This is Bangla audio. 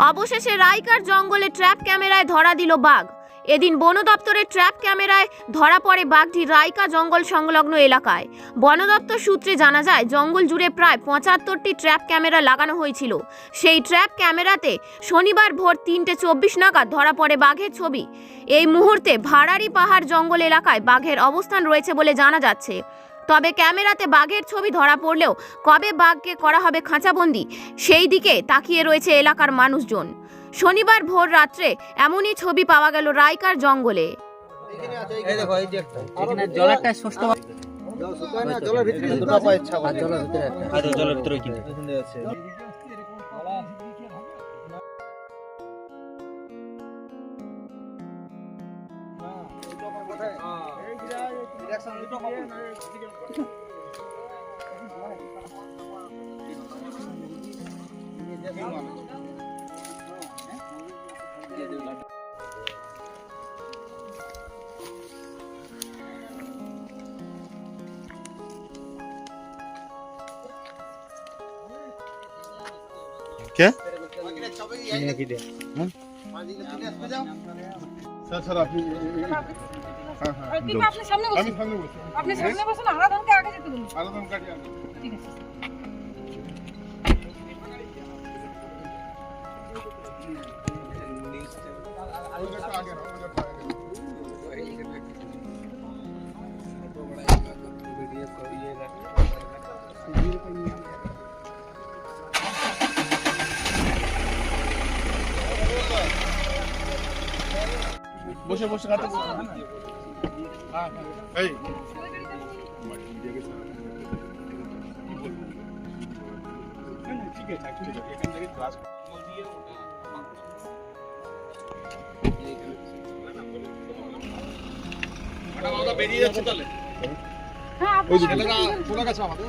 অবশেষে রাইকার জঙ্গলে ট্র্যাপ ক্যামেরায় ধরা দিল বাঘ। এদিন বন দপ্তরের ট্র্যাপ ক্যামেরায় ধরা পড়ে বাঘটি রাইকা জঙ্গল সংলগ্ন এলাকায়। বন দপ্তর সূত্রে জানা যায়, জঙ্গল জুড়ে প্রায় পঁচাত্তরটি ট্র্যাপ ক্যামেরা লাগানো হয়েছিল। সেই ট্র্যাপ ক্যামেরাতে শনিবার ভোর তিনটে চব্বিশ নাগাদ ধরা পড়ে বাঘের ছবি। এই মুহূর্তে ভাড়ারি পাহাড় জঙ্গল এলাকায় বাঘের অবস্থান রয়েছে বলে জানা যাচ্ছে। তবে ক্যামেরাতে বাঘের ছবি ধরা পড়লেও কবে বাঘকে করা হবে খাঁচাবন্দি সেই দিকে তাকিয়ে রয়েছে এলাকার মানুষজন। শনিবার ভোর রাত্রে এমনই ছবি পাওয়া গেল রায়কার জঙ্গলে। জলের ভিতরে কে? স্যার স্যার আপনি হ্যাঁ হ্যাঁ আপনি সামনে আমি সামনে বসি আপনি সামনে বসুন আরাধনকে আগে যেতে বলুন আলাদা কাটি আনতে ঠিক আছে। ওইটা আগে না ওইটা আগে বসে বসে কাটে বেরিয়ে যাচ্ছে তাহলে হ্যাঁ ওই দিকে চলে গেছে আমাদের